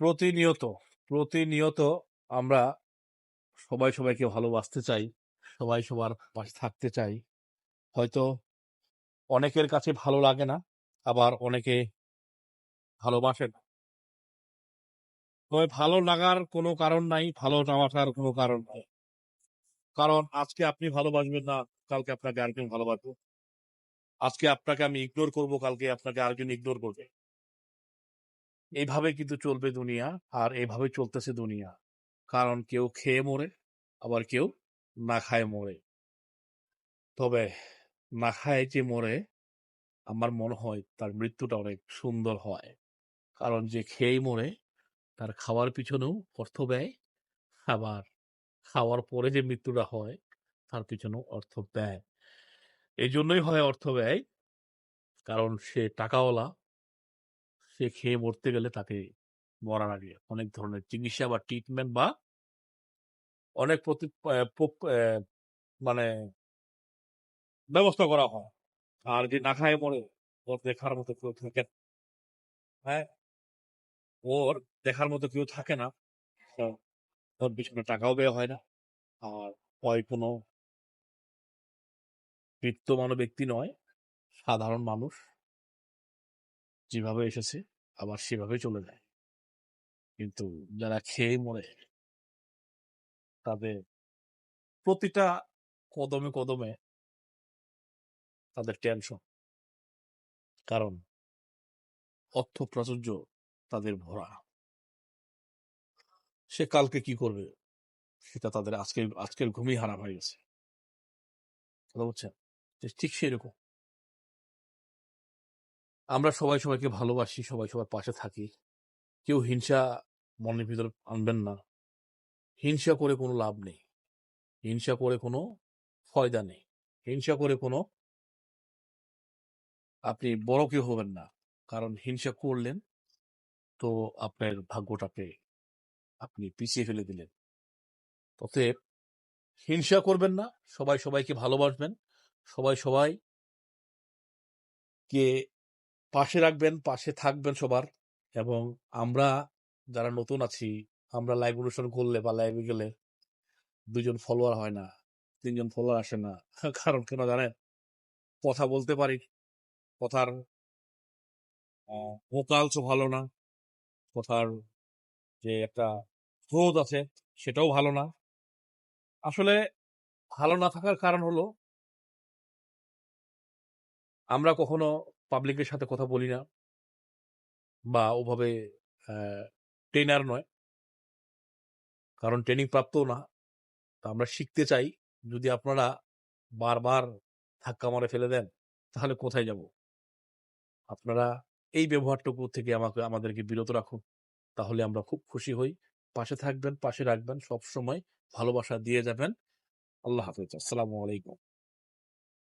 প্রতিনিয়ত প্রতিনিয়ত আমরা সবাই সবাইকে ভালোবাসতে চাই, সবাই সবার পাশে থাকতে চাই। হয়তো অনেকের কাছে ভালো লাগে না, আবার অনেকে ভালোবাসে না। তবে ভালো লাগার কোনো কারণ নাই, ভালো না কোনো কারণ নাই। কারণ আজকে আপনি ভালোবাসবেন না, কালকে আপনাকে আরেকজন ভালোবাসবে। আজকে আপনাকে আমি ইগনোর করব, কালকে আপনাকে আরেকজন ইগনোর করবে। এইভাবে কিন্তু চলবে দুনিয়া, আর এইভাবে চলতেছে দুনিয়া। কারণ কেউ খেয়ে মরে, আবার কেউ না খায় মরে। তবে না খায় যে মরে, আমার মনে হয় তার মৃত্যুটা অনেক সুন্দর হয়। কারণ যে খেয়েই মরে, তার খাওয়ার পিছনেও অর্থ ব্যয়, আবার খাওয়ার পরে যে মৃত্যুটা হয়, তার পিছনেও অর্থ ব্যয়। এই জন্যই হয় অর্থ ব্যয়, কারণ সে টাকাওয়ালা সে খেয়ে মরতে গেলে তাকে মরার আগে অনেক ধরনের চিকিৎসা বা ট্রিটমেন্ট বা অনেক প্রতি মানে ব্যবস্থা করা হয়। আর যে না খায় মরে, ওর দেখার মতো কেউ থাকে। হ্যাঁ? ওর দেখার মতো কেউ থাকে না। ওর পিছনে টাকাও ব্যয় হয় না। আর হয় কোনো বিত্তমান ব্যক্তি নয়, সাধারণ মানুষ। যেভাবে এসেছে, আবার সেভাবে চলে যায়। কিন্তু যারা খেয়ে মরে, তাদের প্রতিটা কদমে কদমে তাদের টেনশন কারণ অর্থ প্রাচুর্য তাদের ভরা। সে কালকে কি করবে? সেটা তাদের আজকের আজকের ঘুমই হারা হয়ে গেছে। কথা বলছেন? ঠিক সেরকম আমরা সবাই সবাইকে ভালোবাসি, সবাই সবার পাশে থাকি। কেউ হিংসা মনের ভিতরে আনবেন না। হিংসা করে কোনো লাভ নেই। হিংসা করে কোনো ফয়দা নেই। হিংসা করে কোনো আপনি বড় কেউ হবেন না। কারণ হিংসা করলেন তো আপনার ভাগ্যটাকে আপনি পিছিয়ে ফেলে দিলেন। অতএব হিংসা করবেন না। সবাই সবাইকে ভালোবাসবেন। সবাই সবাই কে পাশে রাখবেন, পাশে থাকবেন সবার এবং আমরা যারা নতুন আছি, আমরা লাইভ অনুষ্ঠান করলে বা লাইভে গেলে দুজন ফলোয়ার হয় না, তিনজন ফলোয়ার আসে না। কারণ কেন জানেন? কথা বলতে পারি, কথার ভোকালসও ভালো না, কথার যে একটা ক্রোধ আছে সেটাও ভালো না। আসলে ভালো না থাকার কারণ হলো আমরা কখনো পাবলিকের সাথে কথা বলি না। বা ওভাবে ট্রেনার নয়। কারণ ট্রেনিং প্রাপ্তও না। তা আমরা শিখতে চাই। যদি আপনারা বারবার ধাক্কা মারে ফেলে দেন, তাহলে কোথায় যাব? আপনারা এই ব্যবহারটুকু থেকে আমাকে, আমাদেরকে বিরত রাখুন। তাহলে আমরা খুব খুশি হই। পাশে থাকবেন, পাশে রাখবেন। সব সময় ভালোবাসা দিয়ে যাবেন। আল্লাহ হাফিজ। আসসালামু আলাইকুম।